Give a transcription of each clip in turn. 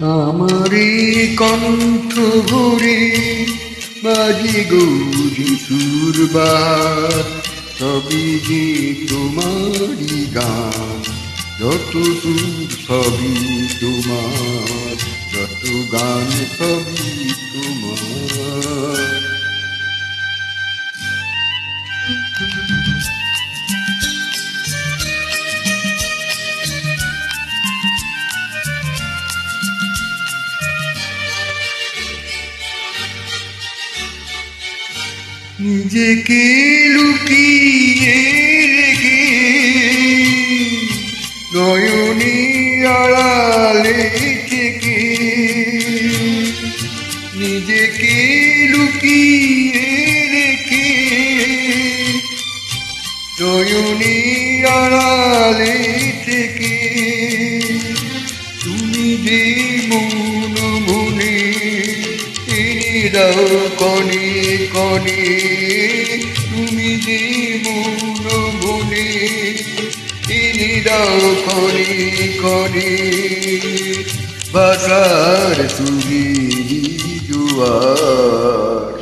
আমারে কণ্ঠ ভরে বাজে গৌরী সুরবার। সবই যে তোমারি গান, যত সুর সবই তোমার, যত গান সবই তোমার। নিজেকে লুকিয়ে রেখে নয়নে আড়ালে থেকে নিজেকে লুকিয়ে রেখে নয়নে আড়ালে থেকে তুমি যে দাও কনে কনে, তুমি যে মন মনে এনে দাও কনে কনে। বাসার তুমি জুয়ার,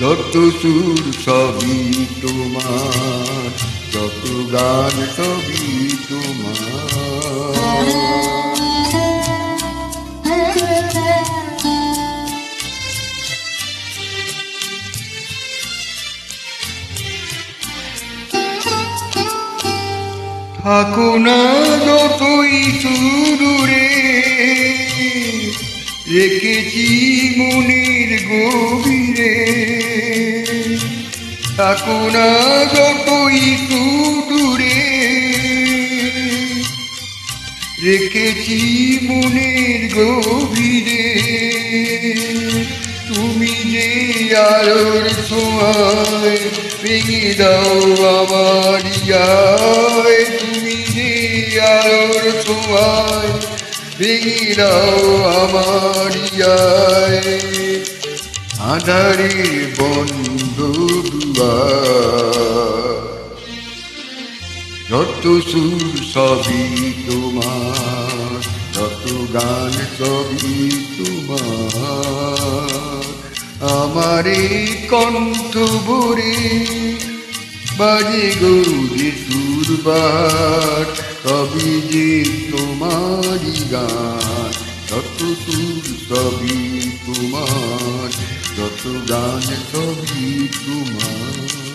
যত সুর সবই তোমার, যত গান সবই তোমার। থাকো না যতই সুদূরে। রেখেছি মনের গভীরে। থাকো না যতই সুদূরে। রেখেছি মনের গভীরে। তুমি যে আলোর ছোঁয়ায় ভেঙে দাও আমার ইয়ায়। ছোঁয়ায় ভেঙে দাও আমার ইয়ায়। আধারে বন্ধ যত সুর সবই তোমার, যত গান সবই তোমার। আমারে কণ্ঠ ভরে বাজে গৌরী সুরবার সবই যে তোমারই গান যত সুর সবই তোমার যত গান সবই তোমার